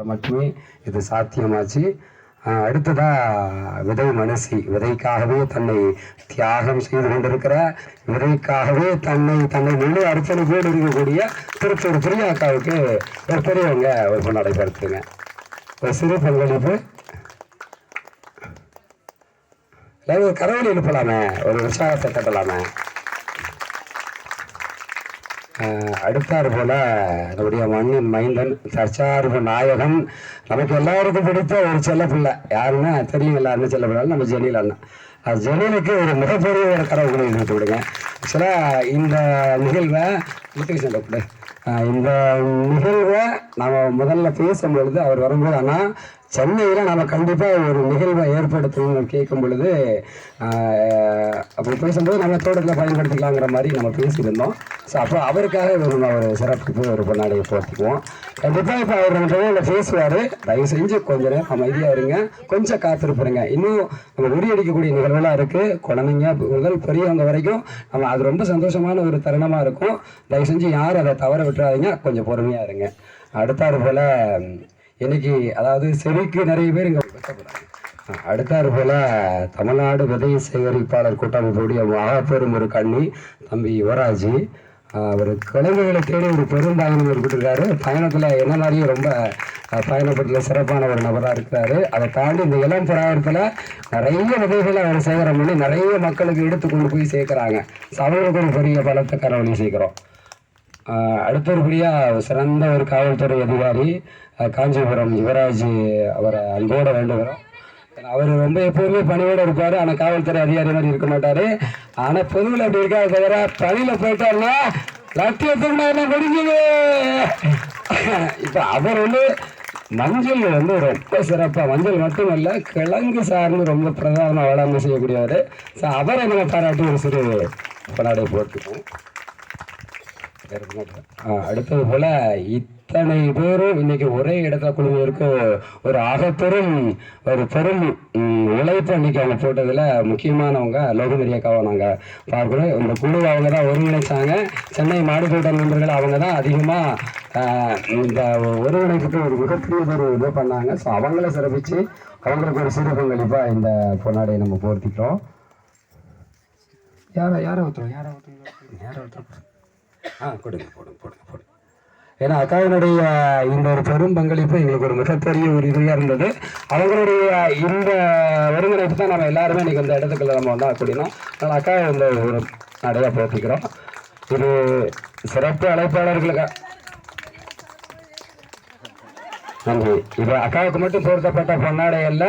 காலத்தில் மட்டுமே இது சாத்தியமாச்சு. அடுத்ததா விதை மனசி. விதைக்காகவே தன்னை தியாகம் செய்து கொண்டிருக்கிற விதைக்காகவே தன்னை தன்னை முழு அர்ப்பணிப்போடு இருக்கக்கூடிய திருப்பூர் பிரியாக்காவுக்கு ஒரு பெரியவங்க ஒரு பொண்ணாடை படுத்துங்க ஒரு சிறு பங்களிப்பு. இல்லை ஒரு எழுப்பலாமே. ஒரு உற்சாகத்தை கட்டலாமே அடுத்தார் போல நம்முடைய மண்ணின் மைந்தன் சர்ச்சார்பு நாயகன். நமக்கு எல்லாருக்கும் பிடித்த ஒரு செல்ல பிள்ளை. யாருன்னா தெரியும் எல்லாருமே செல்ல பிள்ளை. நம்ம ஜெனியில் அண்ணன் அது ஜெனிலுக்கு ஒரு மிகப்பெரிய ஒரு கரவுகளை எழுதிட்டு விடுங்க ஆக்சுவலாக இந்த நிகழ்வை முத்துக்கு சண்டை கூட இந்த நிகழ்வை நம்ம முதல்ல பேசும்பொழுது அவர் வரும்போது ஆனால் சென்னையில் நம்ம கண்டிப்பாக ஒரு நிகழ்வை ஏற்படுத்தணும்னு கேட்கும் பொழுது அப்படி பேசும்போது நம்ம தோட்டத்தில் பயன்படுத்திக்கலாங்கிற மாதிரி நம்ம பேசியிருந்தோம். ஸோ அப்போ அவருக்காக ஒரு நம்ம ஒரு சிறப்புக்கு ஒரு பொன்னாடையை போர்த்திக்குவோம். கண்டிப்பாக இப்போ அவர் நம்ம ட்ரெயினில் பேசுவார். தயவு செஞ்சு கொஞ்ச நேரம் அமைதியாக இருங்க. கொஞ்சம் காத்திருப்புருங்க இன்னும் நம்ம உரியடிக்கக்கூடிய நிகழ்வுலாம் இருக்குது குழந்தைங்க முதல் பெரியவங்க வரைக்கும் நம்ம அது ரொம்ப சந்தோஷமான ஒரு தருணமாக இருக்கும். தயவு செஞ்சு யாரும் அதை தவற விட்டுறாதீங்க. கொஞ்சம் பொறுமையாக இருங்க. அடுத்தாறு போல் இன்னைக்கு அதாவது செவிக்கு நிறைய பேர் இங்கே வெட்டப்படுறாங்க அடுத்தாறு போல தமிழ்நாடு விதை சேகரிப்பாளர் கூட்டமைப்புடைய மகாபெரும் ஒரு கண்ணி தம்பி யுவராஜ் அவர் குழந்தைகளை தேடி ஒரு பெரும் பயணம் ஏற்பட்டிருக்காரு பயணத்தில் என்ன மாதிரியும் ரொம்ப அஹ், சிறப்பான ஒரு நபராக இருக்கிறாரு. அதை தாண்டி இந்த இளம் பிராயத்தில் நிறைய விதைகளை அவர் சேகரம் பண்ணி நிறைய மக்களுக்கு எடுத்து கொண்டு போய் சேர்க்குறாங்க. ஸோ அவங்களுக்கு ஒரு பெரிய பலத்தை கரவழி சேர்க்குறோம். ஆஹ் அடுத்தபடியாக சிறந்த ஒரு காவல்துறை அதிகாரி காஞ்சிபுரம் யுவராஜ் அவரை அன்போடு வேண்டுகிறோம். அவர் ரொம்ப எப்போதுமே பணியோடு இருப்பார். ஆனால் காவல்துறை அதிகாரி மாதிரி இருக்க மாட்டார். ஆனால் பொதுவில் அப்படி இருக்காது தவிர பணியில் போயிட்டாருன்னா லட்சியத்துக்கு முடிஞ்சது இப்போ அவர் வந்து மஞ்சள் வந்து ரொம்ப சிறப்பாக மஞ்சள் மட்டுமல்ல கிழங்கு சார்ந்து ரொம்ப பிரதான வேளாண்மை செய்யக்கூடியவர். ஸோ அவரை நம்ம பாராட்டி ஒரு சிறு கொண்டாடி போட்டுக்கோம் அடுத்தது போல் இத் ஆ, அடுத்தது இத்தனை பேரும் இன்னைக்கு ஒரே இடத்துல குழுவிற்கு ஒரு அகப்பெரும் ஒரு பெரும் உழைப்பு அன்னைக்கு அவங்க போட்டதுல முக்கியமானவங்க லோகமரி அக்காவை நாங்கள் பார்க்குறோம். இந்த குழு அவங்க தான் ஒருங்கிணைச்சாங்க. சென்னை மாடுதோட்ட நண்பர்கள் அவங்க தான் அதிகமாக இந்த ஒருங்கிணைப்புக்கு ஒரு மிகப்பெரிய ஒரு இது பண்ணாங்க. ஸோ அவங்கள சிறப்பிச்சு அவங்களுக்கு ஒரு சிறு பங்களிப்பாக இந்த பொன்னாடையை நம்ம போர்த்திக்கிறோம். யாரை யாரை ஊற்றுறோம் யாரை ஊற்றுறோம் யாரை ஊற்றுறோம் ஆ கொடுங்க போடுங்க போடுங்க போடுங்க ஏன்னா அக்காவினுடைய இந்த ஒரு பெரும் பங்களிப்பு எங்களுக்கு ஒரு மிகப்பெரிய ஒரு இதுவாக இருந்தது. அவங்களுடைய இந்த ஒருங்கிணைப்பு தான் நம்ம எல்லாருமே இன்றைக்கி இந்த இடத்துக்குள்ள நம்ம வந்தால் அப்படின்னா அதனால் அக்காவை இந்த ஒரு நடையாக போட்டிக்கிறோம் இது சிறப்பு அழைப்பாளர்களுக்கு. நன்றி. இது அக்காவுக்கு மட்டும் பொருத்தப்பட்ட பொன்னாடை அல்ல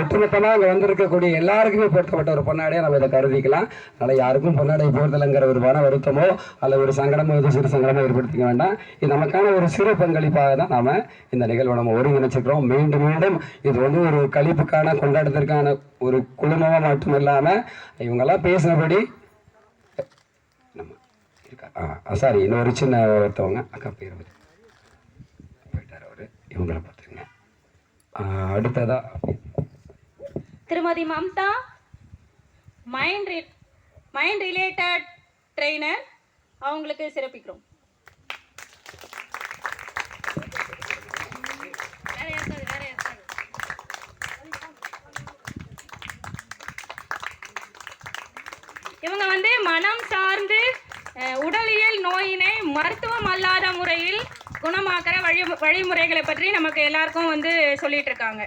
ஒட்டுமொத்தமாக அங்கே வந்திருக்கக்கூடிய எல்லாருக்குமே பொருத்தப்பட்ட ஒரு பொன்னாடையை நம்ம இதை கருதிக்கலாம். அதனால் யாருக்கும் பொன்னாடை போகிறதில்லைங்கிற ஒரு மன வருத்தமோ அல்ல ஒரு சங்கடமோ எதுவும் சிறு சங்கடமோ ஏற்படுத்திக்க வேண்டாம். இது நமக்கான ஒரு சிறு பங்களிப்பாக தான் நாம் இந்த நிகழ்வை நம்ம ஒருங்கிணைச்சிக்கிறோம் மீண்டும் மீண்டும் இது வந்து ஒரு கழிப்புக்கான கொண்டாட்டத்திற்கான ஒரு குழுமமாக மட்டும் இல்லாமல் இவங்கெல்லாம் பேசினபடி நம்ம இருக்கா? ஆ சாரி இன்னொரு சின்ன ஒருத்தவங்க அக்கா பேர் போயிட்டார் அவர். இவங்களை பார்த்துருங்க அடுத்ததாக Thirumathi Mamta mind re mind related trainer அவங்களுக்கு சிறப்பிக்கிறோம். இவங்க வந்து மனம் சார்ந்து உடலியல் நோயினை மருத்துவம் அல்லாத முறையில் குணமாக்குற வழி வழிமுறைகளை பற்றி நமக்கு எல்லாருக்கும் வந்து சொல்லிட்டு இருக்காங்க.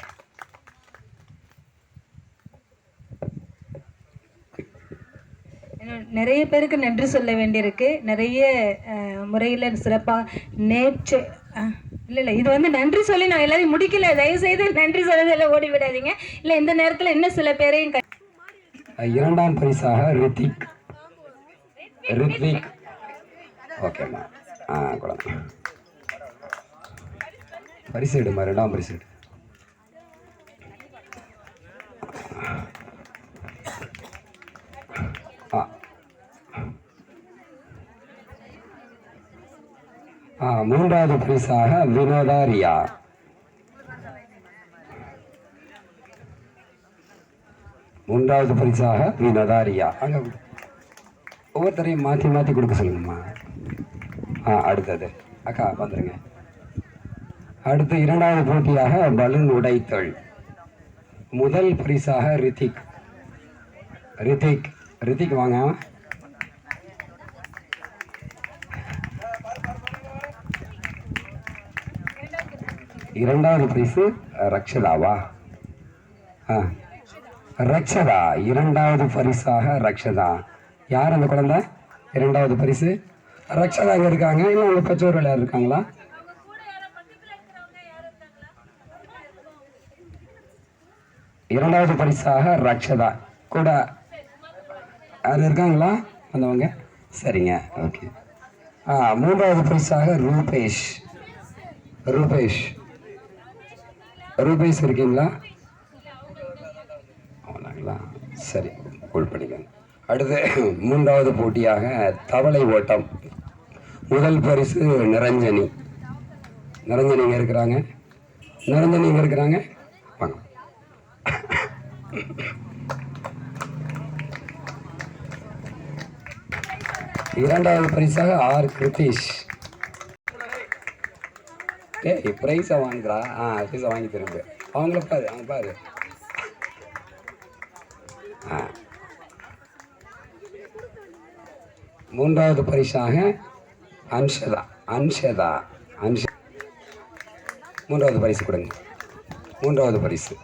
நிறைய பேருக்கு நன்றி சொல்ல வேண்டியிருக்கு. நிறைய முறையில் சிறப்பாக நேற்று இல்லை இல்லை இது வந்து நன்றி சொல்லி நான் எல்லாரையும் முடிக்கல. தயவு செய்து நன்றி சொல்லதில்ல ஓடி விடாதீங்க. இல்லை இந்த நேரத்தில் இன்னும் சில பேரையும் இரண்டாம் பரிசாக ரித்திக் ரித்விக். ஓகேம்மா ஆ குழந்தை பரிசு எடுமா ரெண்டாம் பரிசு எடு ஆ ஆ மூன்றாவது வினோதா ரியா மூன்றாவது பரிசாக வினோதா ரியா அங்கே ஒவ்வொருத்தரையும் மாற்றி மாற்றி கொடுக்க சொல்லுங்கம்மா. ஆ அடுத்தது. அக்கா வந்துடுங்க அடுத்து இரண்டாவது போட்டியாக பலூன் உடைத்தல். முதல் பரிசாக ரித்திக். ரித்திக் ரித்திக் வாங்க. இரண்டாவது பரிசு ரக்ஷதாவா? ஆ. ரக்ஷதா இரண்டாவது பரிசாக ரக்ஷதா. யார் அந்த குழந்தை? இரண்டாவது பரிசு. ரக்ஷதா அங்கே இருக்காங்க. இல்லை உங்கள் பெற்றோர்கள் யார் இருக்காங்களா? இரண்டாவது பரிசாக ரக்ஷதா. கூட யார் இருக்காங்களா? வந்தவங்க. சரிங்க ஓகே ஆ மூன்றாவது பரிசாக ரூபேஷ். ரூபேஷ். ரூபேஷ் இருக்கீங்களா? ஆமாங்களா சரி கூல் பண்ணிக்கோங்க. அடுத்து மூன்றாவது போட்டியாக தவளை ஓட்டம். முதல் பரிசு நிரஞ்சனி. நிரஞ்சனி இங்கே இருக்கிறாங்க? நிரஞ்சனி இங்கே இருக்கிறாங்க? வாங்க. இரண்டாவது பரிசாக ஆர் கிருத்தீஷ். ஏய் ப்ரைஸை வாங்குறா ஆ ப்ரைஸை வாங்கி திரும்ப. அவங்கள பாரு அவங்க பாரு. ஆ. மூன்றாவது பரிசாக அன்ஷதா அன்ஷதா அன்ஷ மூன்றாவது பரிசு கொடுங்க. மூன்றாவது பரிசு.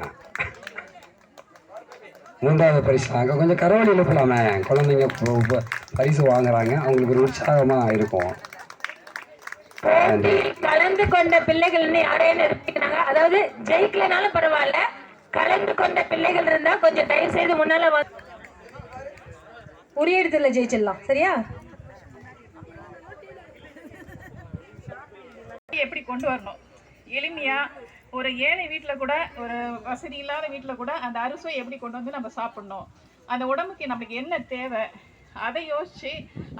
ஆ. மூன்றாவது பரிசாக கொஞ்சம் கரவழி எழுப்பலாமே குழந்தைங்க பரிசு வாங்குறாங்க. அவங்களுக்கு ஒரு உற்சாகமாக இருக்கும் கலந்து கொண்ட பிள்ளைகள்னு யாரையும் நிறுத்திக்கிறாங்க அதாவது ஜெயிக்கலனாலும் பரவாயில்ல. கலந்து கொண்ட பிள்ளைகள் இருந்தா கொஞ்சம் தயவு செய்து முன்னால வா- உரிய இடத்துல ஜெயிச்சிடலாம். சரியா? எப்படி கொண்டு வரணும்? எளிமையா ஒரு ஏழை வீட்டில் கூட ஒரு வசதி இல்லாத வீட்டில் கூட அந்த அரிசுவை எப்படி கொண்டு வந்து நம்ம சாப்பிடணும்? அந்த உடம்புக்கு நம்மளுக்கு என்ன தேவை? அதை யோசிச்சு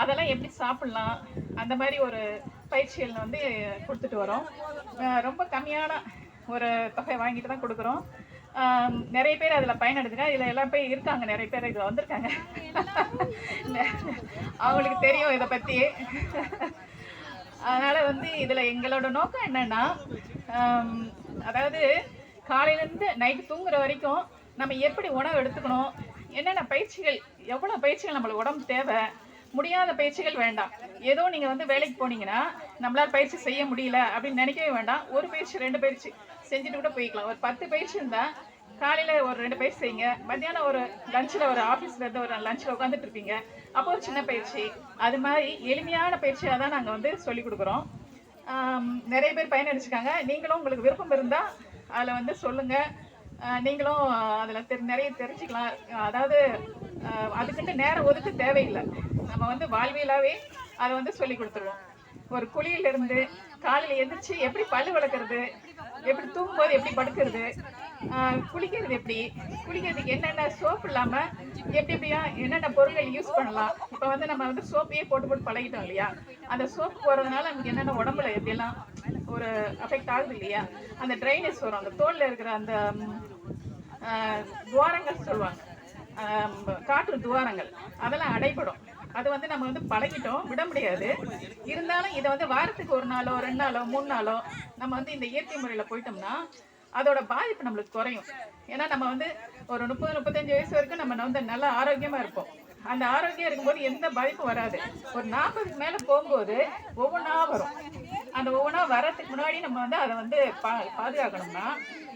அதெல்லாம் எப்படி சாப்பிடலாம்? அந்த மாதிரி ஒரு பயிற்சிகள் வந்து கொடுத்துட்டு வரோம். ரொம்ப கம்மியான ஒரு தொகை வாங்கிட்டு தான் கொடுக்குறோம். நிறைய பேர் அதில் பயனெடுத்துங்க இதில் எல்லாம் போய் இருக்காங்க. நிறைய பேர் இதில் வந்திருக்காங்க. அவங்களுக்கு தெரியும் இதை பற்றி அதனால் வந்து இதில் எங்களோட நோக்கம் என்னன்னா அதாவது காலையிலேருந்து நைட்டு தூங்குற வரைக்கும் நம்ம எப்படி உணவு எடுத்துக்கணும்? என்னென்ன பயிற்சிகள் எவ்வளவு பயிற்சிகள் நம்மளுக்கு உடம்பு தேவை? முடியாத பயிற்சிகள் வேண்டாம். ஏதோ நீங்க வந்து வேலைக்கு போனீங்கன்னா நம்மளால பயிற்சி செய்ய முடியல அப்படின்னு நினைக்கவே வேண்டாம். ஒரு பயிற்சி ரெண்டு பயிற்சி செஞ்சுட்டு கூட போய்க்கலாம். ஒரு பத்து பயிற்சி இருந்தா காலையில ஒரு ரெண்டு பயிற்சி செய்யுங்க. மத்தியானம் ஒரு லஞ்சில் ஒரு ஆஃபீஸ்ல இருந்து ஒரு லஞ்சில் உட்காந்துட்டு இருப்பீங்க. அப்போ ஒரு சின்ன பயிற்சி. அது மாதிரி எளிமையான பயிற்சியாக தான் நாங்கள் வந்து சொல்லி கொடுக்குறோம். நிறைய பேர் பயனடைச்சிருக்காங்க நீங்களும் உங்களுக்கு விருப்பம் இருந்தால் அதில் வந்து சொல்லுங்கள் நீங்களும் அதில் தெரி நிறைய தெரிஞ்சுக்கலாம். அதாவது ஆஹ், நேரம் ஒதுக்க தேவையில்லை. நம்ம வந்து வாழ்வியலாகவே அதை வந்து சொல்லி கொடுத்துருவோம். ஒரு குழியிலிருந்து காலையில் எந்திரிச்சு எப்படி பல்லு வளர்க்குறது எப்படி தூங்கும்போது எப்படி படுக்கிறது குளிக்கிறது எப்படி? குளிக்கிறதுக்கு என்னென்ன சோப் இல்லாம எப்படி எப்படியா என்னென்ன பொருட்கள் யூஸ் பண்ணலாம்? இப்போ வந்து நம்ம வந்து சோப்பையே போட்டு போட்டு பழகிட்டோம் இல்லையா? அந்த சோப் போடுறதுனால நமக்கு என்னென்ன உடம்புல எப்படியெல்லாம் ஒரு அஃபெக்ட் ஆகுது இல்லையா? அந்த ட்ரைனஸ் வரும். அந்த தோல்ல இருக்கிற அந்த துவாரங்கள் சொல்லுவாங்க. காற்று துவாரங்கள். அதெல்லாம் அடைபடும். அது வந்து நம்ம வந்து பழகிட்டோம். விட முடியாது. இருந்தாலும் இதை வந்து வாரத்துக்கு ஒரு நாளோ ரெண்டு நாளோ மூணு நாளோ நம்ம வந்து இந்த இயற்கை முறையில் போயிட்டோம்னா அதோட பாதிப்பு நம்மளுக்கு குறையும். ஏன்னா நம்ம வந்து ஒரு முப்பது முப்பத்தஞ்சு வயசு வரைக்கும் நம்ம வந்து நல்லா ஆரோக்கியமா இருப்போம். அந்த ஆரோக்கியம் இருக்கும்போது எந்த பாதிப்பும் வராது. ஒரு நாற்பதுக்கு மேல போகும்போது ஒவ்வொன்றா வரும். அந்த ஒவ்வொன்றா வர்றதுக்கு முன்னாடி நம்ம வந்து அதை வந்து பா பாதுகாக்கணும்னா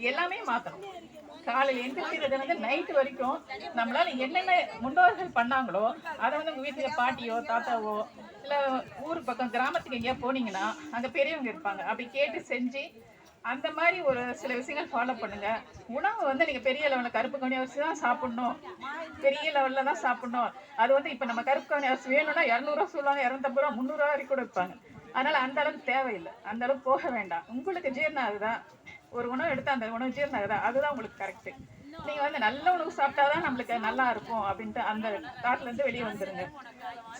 எல்லாமே மாற்றணும் காலையில் எந்திரிக்கிறதுலேருந்து நைட்டு வரைக்கும் நம்மளால என்னென்ன முன்னோர்கள் பண்ணாங்களோ அதை வந்து உங்க வீட்டுல பாட்டியோ தாத்தாவோ இல்லை ஊர் பக்கம் கிராமத்துக்கு எங்கேயா போனீங்கன்னா அங்கே பெரியவங்க இருப்பாங்க. அப்படி கேட்டு செஞ்சு அந்த மாதிரி ஒரு சில விஷயங்கள் ஃபாலோ பண்ணுங்க. உணவு வந்து நீங்க பெரிய லெவலில் கருப்பு கவனி அரிசி தான் சாப்பிடணும். பெரிய லெவலில் தான் சாப்பிடணும். அது வந்து இப்போ நம்ம கருப்பு கவனி அரிசி வேணும்னா இரநூறுவா சொல்லுவாங்க இரநூத்தம்பது ரூபா முந்நூறுவா வரைக்கும் கூட விற்பாங்க. அதனால அந்த அளவுக்கு தேவையில்லை. அந்த அளவுக்கு போக வேண்டாம். உங்களுக்கு ஜீரணம் ஆகுதான் ஒரு உணவு எடுத்து அந்த உணவு ஜீரணம் ஆகுதா? அதுதான் உங்களுக்கு கரெக்டு நீங்க வந்து நல்ல உணவு சாப்பிட்டாதான் நம்மளுக்கு நல்லா இருக்கும் அப்படின்ட்டு அந்த தாட்ல இருந்து வெளியே வந்துருங்க.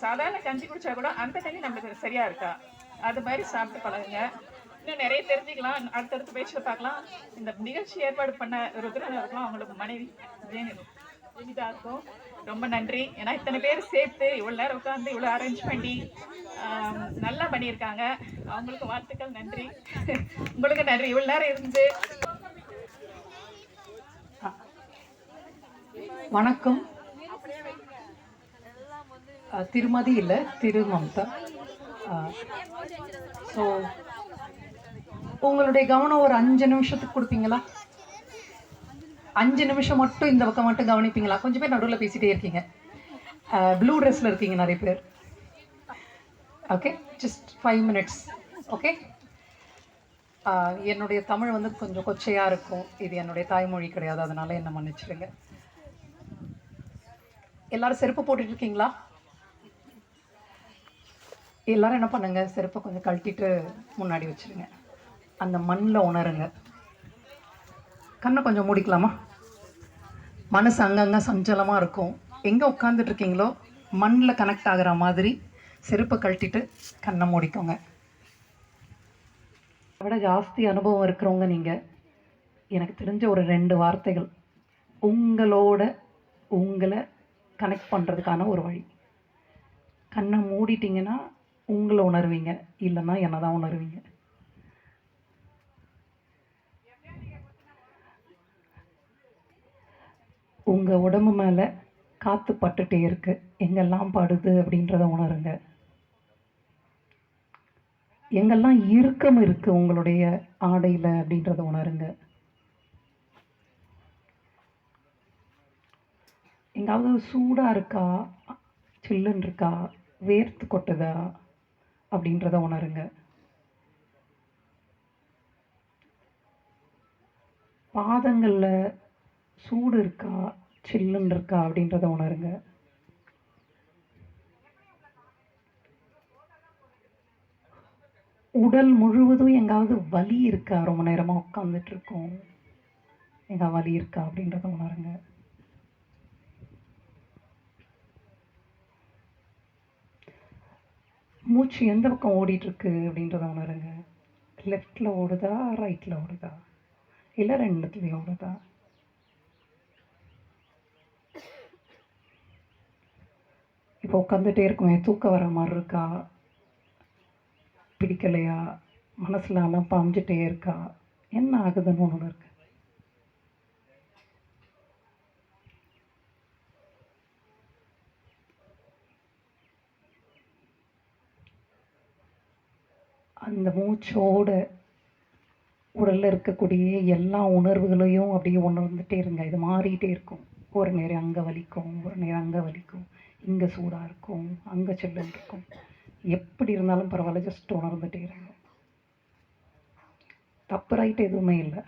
சாதாரண கஞ்சி குடிச்சா கூட அந்த தண்ணி நம்மளுக்கு சரியா இருக்கா? அது மாதிரி சாப்பிட்டு பழகுங்க. இன்னும் நிறைய தெரிஞ்சுக்கலாம். அடுத்தடுத்த பேச்சில் பார்க்கலாம். இந்த நிகழ்ச்சி ஏற்பாடு பண்ண ருத்ரன் இருக்கலாம் அவங்களுக்கு மனைவி ஜெயநிதி இருக்கும். ரொம்ப நன்றி. ஏன்னா இத்தனை பேர் சேர்த்து இவ்வளோ நேரம் உட்காந்து இவ்வளோ அரேஞ்ச் பண்ணி நல்லா பண்ணியிருக்காங்க. அவங்களுக்கு வாழ்த்துக்கள் நன்றி. உங்களுக்கு நன்றி. இவ்வளோ நேரம் இருந்து. வணக்கம். திருமதி இல்லை திரு மம்தா ஸோ உங்களுடைய கவனம் ஒரு அஞ்சு நிமிஷத்துக்கு கொடுப்பீங்களா? அஞ்சு நிமிஷம் மட்டும் இந்த பக்கம் மட்டும் கவனிப்பீங்களா? கொஞ்சம் பேர் நடுவில் பேசிகிட்டே இருக்கீங்க. ப்ளூ ட்ரெஸ்ஸில் இருக்கீங்க நிறைய பேர். Okay just five minutes okay என்னுடைய தமிழ் வந்து கொஞ்சம் கொச்சையாக இருக்கும். இது என்னுடைய தாய்மொழி கிடையாது. அதனால் என்ன மன்னிச்சிடுங்க. எல்லாரும் செருப்பு போட்டுட்டு இருக்கீங்களா? எல்லாரும் என்ன பண்ணுங்க? செருப்பை கொஞ்சம் கழட்டிட்டு முன்னாடி வச்சிருங்க. அந்த மண்ணில் உணருங்க. கண்ணை கொஞ்சம் மூடிக்கலாமா? மனசு அங்கங்கே சஞ்சலமாக இருக்கும். எங்கே உட்காந்துட்ருக்கீங்களோ மண்ணில் கனெக்ட் ஆகிற மாதிரி செருப்பை கழட்டிட்டு கண்ணை மூடிக்கோங்க. விட ஜாஸ்தி அனுபவம் இருக்கிறவங்க நீங்கள் எனக்கு தெரிஞ்ச ஒரு ரெண்டு வார்த்தைகள். உங்களோட உங்களை கனெக்ட் பண்ணுறதுக்கான ஒரு வழி. கண்ணை மூடிட்டிங்கன்னா உங்களை உணர்வீங்க. இல்லைன்னா என்ன தான் உணர்வீங்க. உங்கள் உடம்பு மேலே காற்று பட்டுட்டே இருக்குது எங்கெல்லாம் படுது அப்படின்றத உணருங்க. எங்கெல்லாம் இறுக்கம் இருக்குது உங்களுடைய ஆடையில் அப்படின்றத உணருங்க. எங்காவது சூடாக இருக்கா? சில்லுன்னு இருக்கா? வேர்த்து கொட்டுதா? அப்படின்றத உணருங்க. பாதங்களில் சூடு இருக்கா சில்லுன்னு இருக்கா அப்படின்றத உணருங்க. உடல் முழுவதும் எங்காவது வலி இருக்கா? ரொம்ப நேரமாக உட்காந்துட்டு இருக்கோம் எங்க வலி இருக்கா அப்படின்றத உணருங்க. மூச்சு எந்த பக்கம் ஓடிட்டு இருக்கு அப்படின்றத உணருங்க. லெஃப்டில் ஓடுதா ரைட்டில் ஓடுதா? இல்லை ரெண்டுத்துலேயும் ஓடுதா? இப்போ உட்காந்துட்டே இருக்குமே தூக்கம் வர மாதிரி இருக்கா? பிடிக்கலையா? மனசுல எல்லாம் பாஞ்சிட்டே இருக்கா? என்ன ஆகுதுன்னு ஒன்று இருக்கு. அந்த மூச்சோட உடலில் இருக்கக்கூடிய எல்லா உணர்வுகளையும் அப்படியே உணர்ந்துகிட்டே இருங்க. இது மாறிட்டே இருக்கும். ஒரு நேரம் அங்கே வலிக்கும் ஒரு நேரம் அங்கே வலிக்கும். இங்கே சூடாக இருக்கும் அங்கே சில்லுன்னு இருக்கும். எப்படி இருந்தாலும் பரவாயில்ல ஜஸ்ட் உணர்ந்துட்டே இருங்க. தப்பு ரைட் எதுவுமே இல்லை.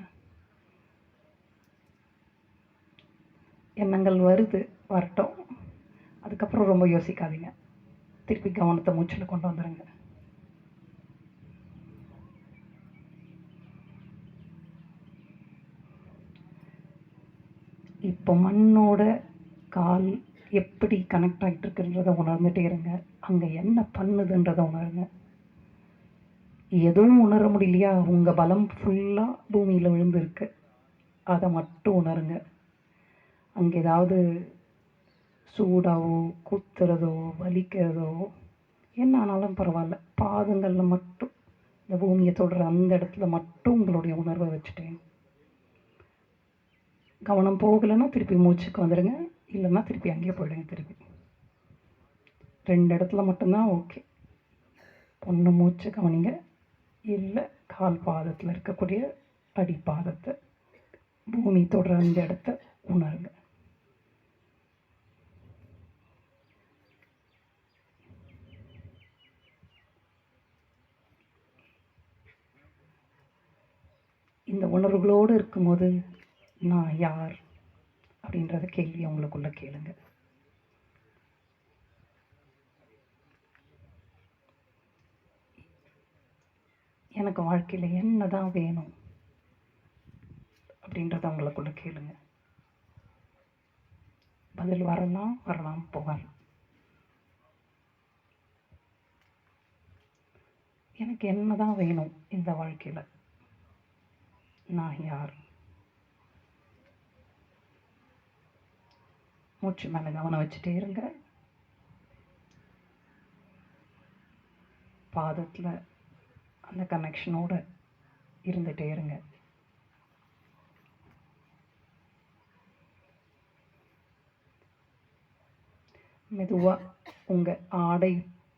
எண்ணங்கள் வருது வரட்டும். அதுக்கப்புறம் ரொம்ப யோசிக்காதீங்க. திருப்பி கவனத்தை மூச்சில் கொண்டு வந்துடுங்க இப்போ மண்ணோட கால் எப்படி கனெக்ட் ஆகிட்டு இருக்குன்றதை உணர்ந்துட்டே இருங்க. அங்கே என்ன பண்ணுதுன்றதை உணருங்க. எதுவும் உணர முடியலையா? உங்கள் பலம் ஃபுல்லாக பூமியில் விழுந்துருக்கு. அதை மட்டும் உணருங்க. அங்கே ஏதாவது சூடாவோ குத்துறதோ வலிக்கிறதோ என்ன ஆனாலும் பரவாயில்ல. பாதங்களில் மட்டும் இந்த பூமியை தொடுற அந்த இடத்துல மட்டும் உங்களுடைய உணர்வை வச்சுட்டேன். கவனம் போகலைன்னா திருப்பி மூச்சுக்கு வந்துடுங்க இல்லைன்னா திருப்பி அங்கேயே போயிடுங்க திருப்பி. ரெண்டு இடத்துல மட்டும்தான் ஓகே பொண்ணு மூச்சு கவனிங்க. இல்லை கால் பாதத்தில் இருக்கக்கூடிய அடிப்பாதத்தை பூமி தொடர அந்த இடத்த உணருங்க. இந்த உணர்வுகளோடு இருக்கும்போது நான் யார்? அப்படின்றத கேள்வி உங்களுக்குள்ள கேளுங்க. எனக்கு வாழ்க்கையில் என்ன தான் வேணும் அப்படின்றத உங்களுக்குள்ள கேளுங்க. பதில் வரலாம் வரலாம் போகலாம். எனக்கு என்ன தான் வேணும் இந்த வாழ்க்கையில்? நான் யார்? மூச்சு மேலே கவனம் வச்சுட்டே இருங்க. பாதத்தில் அந்த கனெக்ஷனோட இருந்துகிட்டே இருங்க. மெதுவாக உங்கள் ஆடை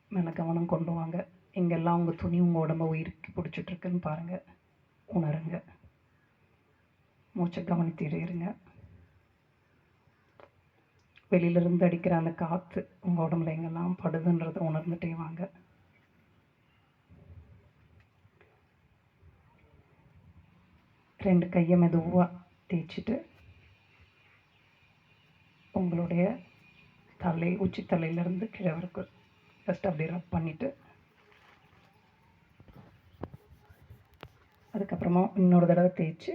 மேலே கவனம் கொண்டு வாங்க. எங்கெல்லாம் உங்கள் துணி உங்கள் உடம்ப உயிருக்கு பிடிச்சிட்ருக்குன்னு பாருங்கள் உணருங்க. மூச்சை கவனித்திட்டே இருங்க. வெளியிலிருந்து அடிக்கிற அந்த காற்று உங்கள் உடம்புல எங்கெல்லாம் படுதுன்றதை உணர்ந்துட்டே வாங்க. ரெண்டு கையை மெதுவாக தேய்ச்சிட்டு உங்களுடைய தலை உச்சி தலையிலேருந்து கீழே வரைக்கும் ஜஸ்ட் அப்படியே ரப் பண்ணிவிட்டு அதுக்கப்புறமா இன்னொரு தடவை தேய்ச்சி